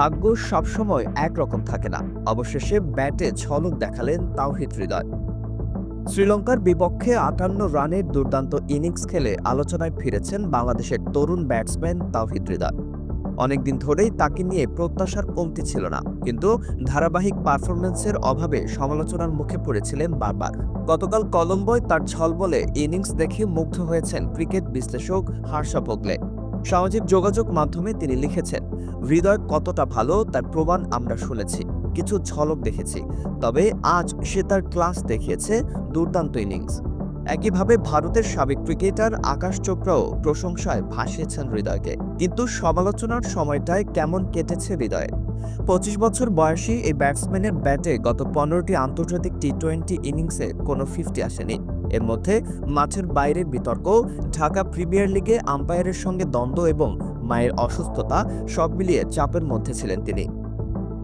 ভাগ্য সবসময় একরকম থাকে না। অবশেষে ব্যাটে ঝলক দেখালেন তাওহিদ হৃদয়। শ্রীলঙ্কার বিপক্ষে আটান্ন রানের দুর্দান্ত ইনিংস খেলে আলোচনায় ফিরেছেন বাংলাদেশের তরুণ ব্যাটসম্যান তাওহিদ হৃদয়। অনেকদিন ধরেই তাকে নিয়ে প্রত্যাশার কমতি ছিল না, কিন্তু ধারাবাহিক পারফরমেন্সের অভাবে সমালোচনার মুখে পড়েছিলেন বারবার। গতকাল কলম্বোয় তার ঝলবলে ইনিংস দেখে মুগ্ধ হয়েছেন ক্রিকেট বিশ্লেষক হার্ষা ভোগলে। সামাজিক যোগাযোগ মাধ্যমে তিনি লিখেছেন, হৃদয় কতটা ভালো তার প্রমাণ আমরা শুনেছি, কিছু ঝলক দেখেছি, তবে আজ সে তার ক্লাস দেখিয়েছে দুর্দান্ত ইনিংস। একইভাবে ভারতের সাবেক ক্রিকেটার আকাশ চোপড়াও প্রশংসায় ভাসিয়েছেন হৃদয়কে। কিন্তু সমালোচনার সময়টায় কেমন কেটেছে হৃদয়ের পঁচিশ বছর বয়সী এই ব্যাটসম্যানের ব্যাটে গত পনেরোটি আন্তর্জাতিক টি টোয়েন্টি ইনিংসে কোনো ফিফটি আসেনি। এর মধ্যে মাঠের বাইরের বিতর্ক, ঢাকা প্রিমিয়ার লিগে আম্পায়ারের সঙ্গে দ্বন্দ্ব এবং মায়ের অসুস্থতা সব মিলিয়ে চাপের মধ্যে ছিলেন তিনি।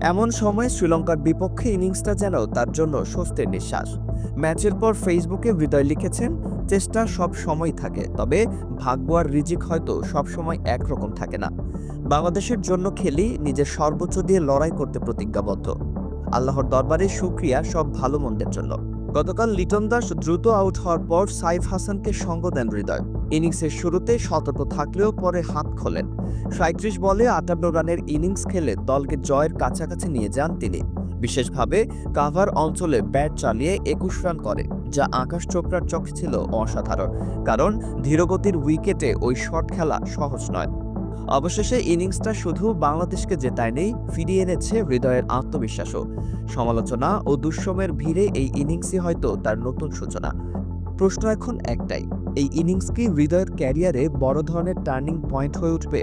এমন সময় শ্রীলঙ্কার বিপক্ষে ইনিংসটা যেন তার জন্য স্বস্তির নিঃশ্বাস। ম্যাচের পর ফেসবুকে হৃদয় লিখেছেন, চেষ্টা সব সময় থাকে, তবে ভাগ্য আর রিজিক হয়তো সব সময় একরকম থাকে না। বাংলাদেশের জন্য খেলি, নিজের সর্বোচ্চ দিয়ে লড়াই করতে প্রতিজ্ঞাবদ্ধ। আল্লাহর দরবারে সুক্রিয়া সব ভালো মন্দের জন্য। গতকাল লিটন দাস দ্রুত আউট হওয়ার পর সাইফ হাসানকে সঙ্গ দেন হৃদয়। ইনিংসের শুরুতে সতর্ক থাকলেও পরে হাত খোলেন। সাঁত্রিশ বলে আটান্ন রানের ইনিংস খেলে দলকে জয়ের কাছাকাছি নিয়ে যান তিনি। বিশেষভাবে কাভার অঞ্চলে ব্যাট চালিয়ে একুশ রান করে, যা আকাশ চোপড়ার চোখে ছিল অসাধারণ, কারণ ধীরগতির উইকেটে ওই শট খেলা সহজ নয়। অবশেষে ইনিংসটা শুধু বাংলাদেশকে জেতায়নি, ফিরিয়ে এনেছে হৃদয়ের আত্মবিশ্বাসও। সমালোচনা ও দুঃসময়ের ভিড়ে এই ইনিংসই হয়তো তার নতুন সূচনা। প্রশ্ন এখন একটাই, এই ইনিংস কি হৃদয়ের ক্যারিয়ারে বড় ধরনের টার্নিং পয়েন্ট হয়ে উঠবে?